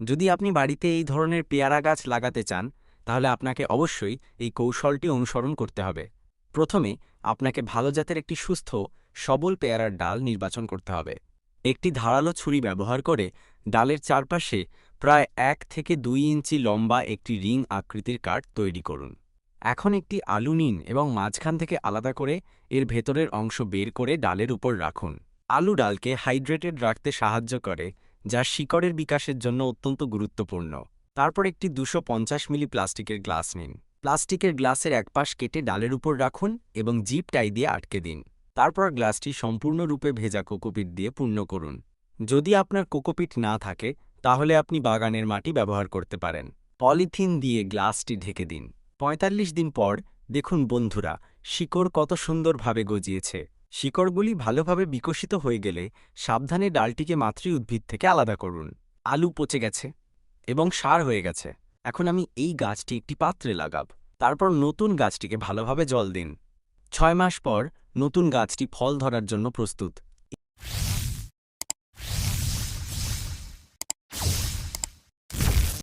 যদি আপনি বাড়িতে এই ধরনের পেয়ারা গাছ লাগাতে চান, তাহলে আপনাকে অবশ্যই এই কৌশলটি অনুসরণ করতে হবে। প্রথমে আপনাকে ভালো জাতের একটি সুস্থ, সবল পেয়ারার ডাল নির্বাচন করতে হবে। একটি ধারালো ছুরি ব্যবহার করে ডালের চারপাশে প্রায় এক থেকে দুই ইঞ্চি লম্বা একটি রিং আকৃতির কাঠ তৈরি করুন। এখন একটি আলু নিন এবং মাঝখান থেকে আলাদা করে এর ভেতরের অংশ বের করে ডালের উপর রাখুন। আলু ডালকে হাইড্রেটেড রাখতে সাহায্য করে যা শিকড়ের বিকাশের জন্য অত্যন্ত গুরুত্বপূর্ণ। তারপর একটি দুশো মিলি প্লাস্টিকের গ্লাস নিন। প্লাস্টিকের গ্লাসের এক পাশ কেটে ডালের উপর রাখুন এবং জিপ টাই দিয়ে আটকে দিন। তারপর গ্লাসটি সম্পূর্ণরূপে ভেজা কোকোপিট দিয়ে পূর্ণ করুন। যদি আপনার কোকোপিট না থাকে, তাহলে আপনি বাগানের মাটি ব্যবহার করতে পারেন। পলিথিন দিয়ে গ্লাসটি ঢেকে দিন। ৪৫ দিন পর, দেখুন বন্ধুরা, শিকড় কত সুন্দরভাবে গজিয়েছে। শিকড়গুলি ভালোভাবে বিকশিত হয়ে গেলে সাবধানে ডালটিকে মাতৃ উদ্ভিদ থেকে আলাদা করুন। আলু পচে গেছে এবং সার হয়ে গেছে। এখন আমি এই গাছটি একটি পাত্রে লাগাব। তারপর নতুন গাছটিকে ভালোভাবে জল দিন। ছয় মাস পর নতুন গাছটি ফল ধরার জন্য প্রস্তুত।